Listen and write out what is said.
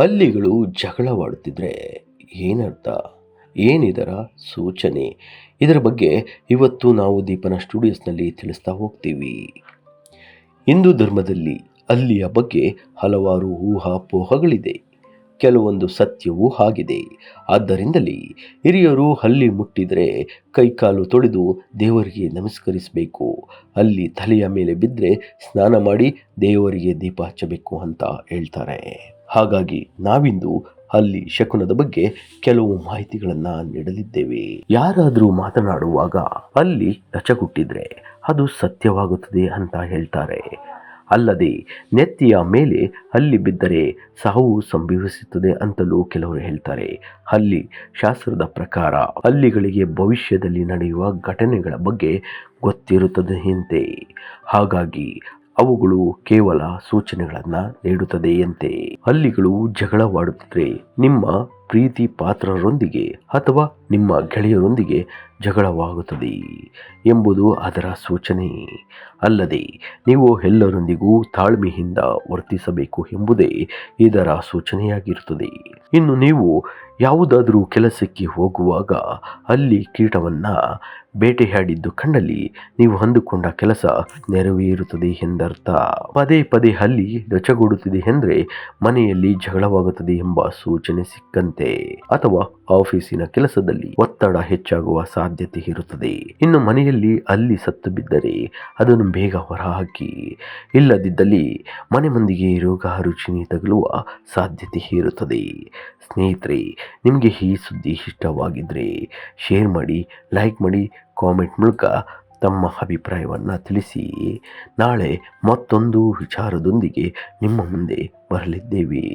ಹಲ್ಲಿಗಳು ಜಗಳವಾಡುತ್ತಿದ್ರೆ ಏನರ್ಥ? ಏನಿದರ ಸೂಚನೆ? ಇದರ ಬಗ್ಗೆ ಇವತ್ತು ನಾವು ದೀಪನ ಸ್ಟುಡಿಯೋಸ್ನಲ್ಲಿ ತಿಳಿಸ್ತಾ ಹೋಗ್ತೀವಿ. ಹಿಂದೂ ಧರ್ಮದಲ್ಲಿ ಅಲ್ಲಿಯ ಬಗ್ಗೆ ಹಲವಾರು ಊಹಾಪೋಹಗಳಿದೆ. ಕೆಲವೊಂದು ಸತ್ಯವೂ ಆಗಿದೆ ಆದ್ದರಿಂದಲೇ ಹಿರಿಯರು ಹಲ್ಲಿ ಮುಟ್ಟಿದರೆ ಕೈಕಾಲು ತೊಳೆದು ದೇವರಿಗೆ ನಮಸ್ಕರಿಸಬೇಕು. ಅಲ್ಲಿ ತಲೆಯ ಮೇಲೆ ಬಿದ್ದರೆ ಸ್ನಾನ ಮಾಡಿ ದೇವರಿಗೆ ದೀಪ ಹಚ್ಚಬೇಕು ಅಂತ ಹೇಳ್ತಾರೆ. ಹಾಗಾಗಿ ನಾವಿಂದು ಅಲ್ಲಿ ಶಕುನದ ಬಗ್ಗೆ ಕೆಲವು ಮಾಹಿತಿಗಳನ್ನು ನೀಡಲಿದ್ದೇವೆ. ಯಾರಾದರೂ ಮಾತನಾಡುವಾಗ ಅಲ್ಲಿ ರಚಗುಟ್ಟಿದ್ರೆ ಅದು ಸತ್ಯವಾಗುತ್ತದೆ ಅಂತ ಹೇಳ್ತಾರೆ. ಅಲ್ಲದೆ ನೆತ್ತಿಯ ಮೇಲೆ ಅಲ್ಲಿ ಬಿದ್ದರೆ ಸಾವು ಸಂಭವಿಸುತ್ತದೆ ಅಂತಲೂ ಕೆಲವರು ಹೇಳ್ತಾರೆ. ಅಲ್ಲಿ ಶಾಸ್ತ್ರದ ಪ್ರಕಾರ ಅಲ್ಲಿಗಳಿಗೆ ಭವಿಷ್ಯದಲ್ಲಿ ನಡೆಯುವ ಘಟನೆಗಳ ಬಗ್ಗೆ ಗೊತ್ತಿರುತ್ತದೆ ಎಂತೆ ಹಾಗಾಗಿ ಅವುಗಳು ಕೇವಲ ಸೂಚನೆಗಳನ್ನ ನೀಡುತ್ತದೆಯಂತೆ. ಹಲ್ಲಿಗಳು ಜಗಳವಾಡುತ್ತದೆ ನಿಮ್ಮ ಪ್ರೀತಿ ಪಾತ್ರರೊಂದಿಗೆ ಅಥವಾ ನಿಮ್ಮ ಗೆಳೆಯರೊಂದಿಗೆ ಜಗಳವಾಗುತ್ತದೆ ಎಂಬುದು ಅದರ ಸೂಚನೆ. ಅಲ್ಲದೆ, ನೀವು ಎಲ್ಲರೊಂದಿಗೂ ತಾಳ್ಮೆಯಿಂದ ವರ್ತಿಸಬೇಕು ಎಂಬುದೇ ಇದರ ಸೂಚನೆಯಾಗಿರುತ್ತದೆ. ಇನ್ನು ನೀವು ಯಾವುದಾದರೂ ಕೆಲಸಕ್ಕೆ ಹೋಗುವಾಗ ಅಲ್ಲಿ ಕೀಟವನ್ನು ಬೇಟೆಯಾಡಿದ್ದು ಕಂಡಲ್ಲಿ ನೀವು ಅಂದುಕೊಂಡ ಕೆಲಸ ನೆರವೇರುತ್ತದೆ ಎಂದರ್ಥ. ಪದೇ ಪದೇ ಹಲ್ಲಿ ರಚಗೂಡುತ್ತಿದೆ ಎಂದರೆ ಮನೆಯಲ್ಲಿ ಜಗಳವಾಗುತ್ತದೆ ಎಂಬ ಸೂಚನೆ ಸಿಕ್ಕಂತೆ. ಅಥವಾ ಆಫೀಸಿನ ಕೆಲಸದಲ್ಲಿ ಒತ್ತಡ ಹೆಚ್ಚಾಗುವ ಸಾಧ್ಯತೆ ಇರುತ್ತದೆ. ಇನ್ನು ಮನೆಯಲ್ಲಿ ಅಲ್ಲಿ ಸತ್ತು ಬಿದ್ದರೆ ಅದನ್ನು ಬೇಗ ಹೊರಹಾಕಿ. ಇಲ್ಲದಿದ್ದಲ್ಲಿ ಮನೆ ಮಂದಿಗೆ ರೋಗ ರುಚಿನಿ ತಗಲುವ ಸಾಧ್ಯತೆ ಇರುತ್ತದೆ. ಸ್ನೇಹಿತರೆ, ನಿಮಗೆ ಈ ಸುದ್ದಿ ಇಷ್ಟವಾಗಿದ್ದರೆ ಶೇರ್ ಮಾಡಿ, ಲೈಕ್ ಮಾಡಿ ಕಾಮೆಂಟ್ ಮೂಲಕ ತಮ್ಮ ಅಭಿಪ್ರಾಯವನ್ನು ತಿಳಿಸಿ. ನಾಳೆ ಮತ್ತೊಂದು ವಿಚಾರದೊಂದಿಗೆ ನಿಮ್ಮ ಮುಂದೆ ಬರಲಿದ್ದೇವೆ.